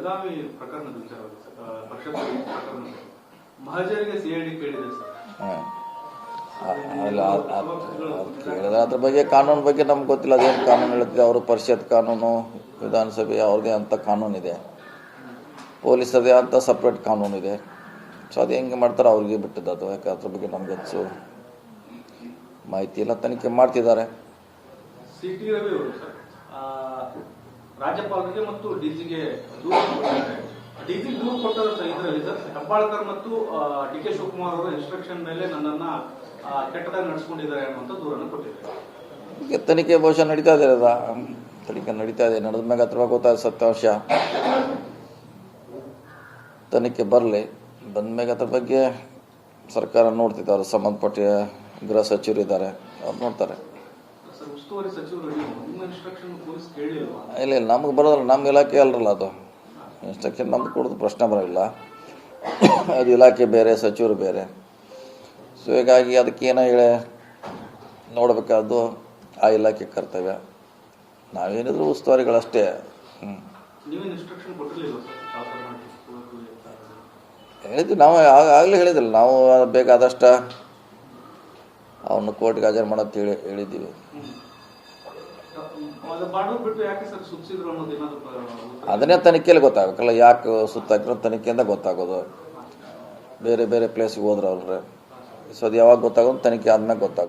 ಬೆಳಗಾವಿ ಪ್ರಕರಣದ ವಿಚಾರ ಪ್ರಕರಣ ಮಹಜರಿಗೆ ಸಿಐಡಿ ಕೇಳಿದೆ ಸರ್. ಕೇಳಿದ್ರೆ ಅದ್ರ ಬಗ್ಗೆ ಕಾನೂನು ಬಗ್ಗೆ ನಮ್ಗೆ ಗೊತ್ತಿಲ್ಲ. ಅದೇನು ಕಾನೂನು ಹೇಳ್ತಿದೆ ಅವರು ಪರಿಷತ್ ಕಾನೂನು ವಿಧಾನಸಭೆ ಅವ್ರದ್ದೇ ಅಂತ ಇದೆ. ಪೊಲೀಸರದೇ ಅಂತ ಸಪ್ರೇಟ್ ಕಾನೂನು ಇದೆ. ಸೊ ಅದು ಹೆಂಗೆ ಮಾಡ್ತಾರೆ ಅವ್ರಿಗೆ ಬಿಟ್ಟಿದ್ದು ಅದು? ಯಾಕೆ ಅದ್ರ ಬಗ್ಗೆ ನಮ್ಗೆ ಹೆಚ್ಚು ಮಾಹಿತಿ ಎಲ್ಲ ತನಿಖೆ ಮಾಡ್ತಿದ್ದಾರೆ. ಸಿ ಟಿ ರವಿ ಅವರು ಸರ್. ರಾಜ್ಯಪಾಲರಿಗೆ ಮತ್ತು ಡಿಜಿಗೆ ದೂರು ಕೊಟ್ಟಿದ್ದಾರೆ. ಡಿಜಿ ದೂರು ಕೊಟ್ಟದ ಇದರಲ್ಲಿ ಸರ್. ಹೆಬ್ಬಾಳ್ಕರ್ ಮತ್ತು ಡಿ ಕೆ ಶಿವಕುಮಾರ್ ಅವರ ಇನ್ಸ್ಟ್ರಕ್ಷನ್ ಮೇಲೆ ನನ್ನನ್ನ ಕೆಟ್ಟದಾಗಿ ನಡೆಸ್ಕೊಂಡಿದ್ದಾರೆ ಅನ್ನುವಂಥ ದೂರನ್ನು ಕೊಟ್ಟಿದ್ದಾರೆ. ತನಿಖೆ ಬಹುಶಃ ನಡೀತಾ ಇದೆ ಅದ ತನಿಖೆ ನಡೀತಾ ಇದೆ. ನಡೆದ ಮ್ಯಾಗ ಹತ್ರ ಗೊತ್ತಾದ ಸತ್ಯಾಂಶ ತನಿಖೆ ಬರಲಿ. ಬಂದ್ಮ್ಯಾಗ ಅದ್ರ ಬಗ್ಗೆ ಸರ್ಕಾರ ನೋಡ್ತಿದ್ದಾರೆ ಸಂಬಂಧಪಟ್ಟ ಗೃಹ ಸಚಿವರು ಇದ್ದಾರೆ ಅವ್ರು ನೋಡ್ತಾರೆ. ಉಸ್ತುವಾರಿ ಸಚಿವರು ನಿಮ್ಮ ಇನ್ಸ್ಟ್ರಕ್ಷನ್ ಪೊಲೀಸ್ ಇಲ್ಲ ಇಲ್ಲ ನಮ್ಗೆ ಬರೋದಿಲ್ಲ ನಮ್ಮ ಇಲಾಖೆ ಅಲ್ರಲ್ಲ ಅದು. ಇನ್ಸ್ಟ್ರಕ್ಷನ್ ನಮ್ಗೆ ಕೊಡೋದು ಪ್ರಶ್ನೆ ಬರೋಲ್ಲ ಅದು ಇಲಾಖೆ ಬೇರೆ ಸಚಿವರು ಬೇರೆ. ಸೊ ಹೀಗಾಗಿ ಅದಕ್ಕೆ ಏನೋ ಹೇಳಿ ನೋಡಬೇಕಾದ್ದು ಆ ಇಲಾಖೆ ಕರ್ತವ್ಯ. ನಾವೇನಿದ್ರು ಉಸ್ತುವಾರಿಗಳಷ್ಟೇ ಹ್ಞೂ? ಹೇಳಿದ್ವಿ ನಾವು ಆಗ- ಆಗಲೇ ಹೇಳಿದಿಲ್ಲ ನಾವು ಬೇಕಾದಷ್ಟ ಅವನು ಕೋರ್ಟ್ಗೆ ಹಾಜರು ಮಾಡೋದು ಹೇಳಿ ಹೇಳಿದ್ದೀವಿ ಹ್ಮ್. ಅದು ಮಾಡೋದು ಬಿಟ್ಟು ಯಾಕೆ ಸರ್ ಸುತ್ತಿದ್ರು ಅನ್ನೋದು ಏನಾದ್ರು ಉತ್ತರ? ಅದನ್ನೇ ತನಿಖೆಯಲ್ಲಿ ಗೊತ್ತಾಗಬೇಕಲ್ಲ, ಯಾಕೆ ಸುತ್ತಾಕಿರೋ ತನಿಖೆಯಿಂದ ಗೊತ್ತಾಗೋದು. ಬೇರೆ ಬೇರೆ ಪ್ಲೇಸಿಗೆ ಹೋದ್ರೆ ಅವ್ರೆ. ಸೊ ಅದು ಯಾವಾಗ ಗೊತ್ತಾಗೋದು, ತನಿಖೆ ಆದ್ಮೇಲೆ ಗೊತ್ತಾಗೋದು.